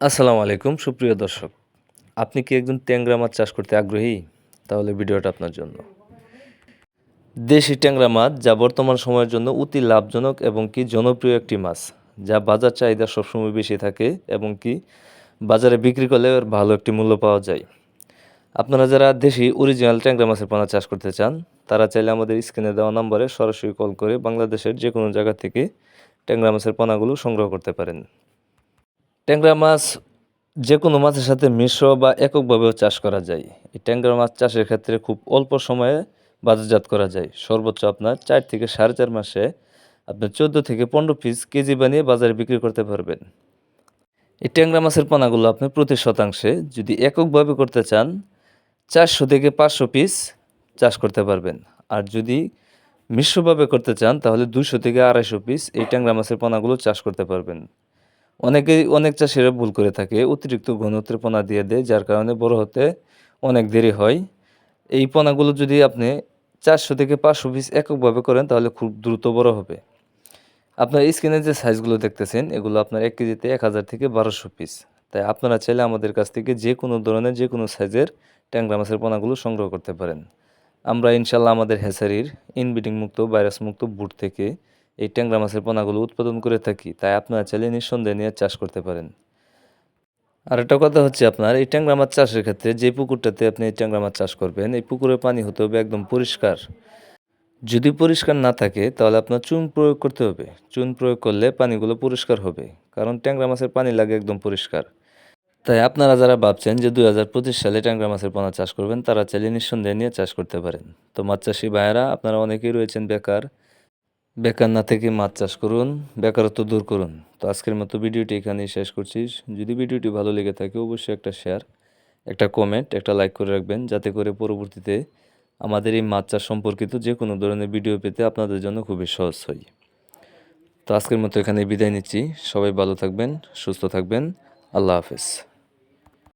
আসসালামু আলাইকুম, সুপ্রিয় দর্শক। আপনি কি একজন ট্যাংরা মাছ চাষ করতে আগ্রহী? তাহলে ভিডিওটা আপনার জন্য। দেশি ট্যাংরা মাছ যা বর্তমান সময়ের জন্য অতি লাভজনক এবং কি জনপ্রিয় একটি মাছ, যা বাজার চাহিদা সবসময় বেশি থাকে এবং কি বাজারে বিক্রি করলে ভালো একটি মূল্য পাওয়া যায়। আপনারা যারা দেশি অরিজিনাল ট্যাংরা মাছের পোনা চাষ করতে চান, তারা চাইলে আমাদের স্ক্রিনে দেওয়া নম্বরে সরাসরি কল করে বাংলাদেশের যে কোনো জায়গা থেকে ট্যাংরা মাছের পোনাগুলো সংগ্রহ করতে পারেন। ট্যাংরা মাছ যে কোনো মাছের সাথে মিশ্র বা এককভাবেও চাষ করা যায়। এই ট্যাংরা মাছ চাষের ক্ষেত্রে খুব অল্প সময়ে বাজারজাত করা যায়। সর্বোচ্চ আপনার চার থেকে সাড়ে চার মাসে আপনি চোদ্দ থেকে পনেরো পিস কেজি বানিয়ে বাজারে বিক্রি করতে পারবেন। এই ট্যাংরা মাছের পোনাগুলো আপনি প্রতি শতাংশে যদি এককভাবে করতে চান, চারশো থেকে পাঁচশো পিস চাষ করতে পারবেন। আর যদি মিশ্রভাবে করতে চান, তাহলে দুশো থেকে আড়াইশো পিস এই ট্যাংরা মাছের পোনাগুলো চাষ করতে পারবেন। অনেকেই অনেক চাষিরা ভুল করে থাকে, অতিরিক্ত ঘনত্বের পোনা দিয়ে দেয়, যার কারণে বড় হতে অনেক দেরি হয়। এই পোনাগুলো যদি আপনি চারশো থেকে পাঁচশো পিস এককভাবে করেন, তাহলে খুব দ্রুত বড় হবে। আপনার স্ক্রিনে যে সাইজগুলো দেখতেছেন, এগুলো আপনার এক কেজিতে এক হাজার থেকে বারোশো পিস তাই আপনারা চাইলে আমাদের কাছ থেকে যে কোনো ধরনের, যে কোনো সাইজের ট্যাংরা মাছের পোনাগুলো সংগ্রহ করতে পারেন। আমরা ইনশাল্লাহ আমাদের হেসারির ইনব্রিডিং মুক্ত ভাইরাস মুক্ত বুট থেকে এই ট্যাংরা মাছের পোনাগুলো উৎপাদন করে থাকি, তাই আপনারা চাইলে নিঃসন্দেহে নিয়ে চাষ করতে পারেন। আর একটা কথা হচ্ছে আপনার, এই ট্যাংরা মাছ চাষের ক্ষেত্রে যে পুকুরটাতে আপনি এই ট্যাংরা মাছ চাষ করবেন, এই পুকুরের পানি হতে হবে একদম পরিষ্কার। যদি পরিষ্কার না থাকে, তাহলে আপনার চুন প্রয়োগ করতে হবে। চুন প্রয়োগ করলে পানিগুলো পরিষ্কার হবে, কারণ ট্যাংরা মাছের পানি লাগে একদম পরিষ্কার। তাই আপনারা যারা ভাবছেন যে দুই হাজার পঁচিশ সালে ট্যাংরা মাছের পোনা চাষ করবেন, তারা চাইলে নিঃসন্দেহে নিয়ে চাষ করতে পারেন। তো মাছ চাষি ভাইয়েরা, আপনারা অনেকেই রয়েছেন বেকার বেকার না থেকে মাছ চাষ করুন, বেকারত্ব দূর করুন। তো আজকের মতো ভিডিওটি এখানেই শেষ করছি। যদি ভিডিওটি ভালো লেগে থাকে, অবশ্যই একটা শেয়ার একটা কমেন্ট একটা লাইক করে রাখবেন, যাতে করে পরবর্তীতে আমাদের এই মাছ চাষ সম্পর্কিত যে কোনো ধরনের ভিডিও পেতে আপনাদের জন্য খুবই সহজ হয়। তো আজকের মতো এখানে বিদায় নিচ্ছি। সবাই ভালো থাকবেন, সুস্থ থাকবেন। আল্লাহ হাফেজ।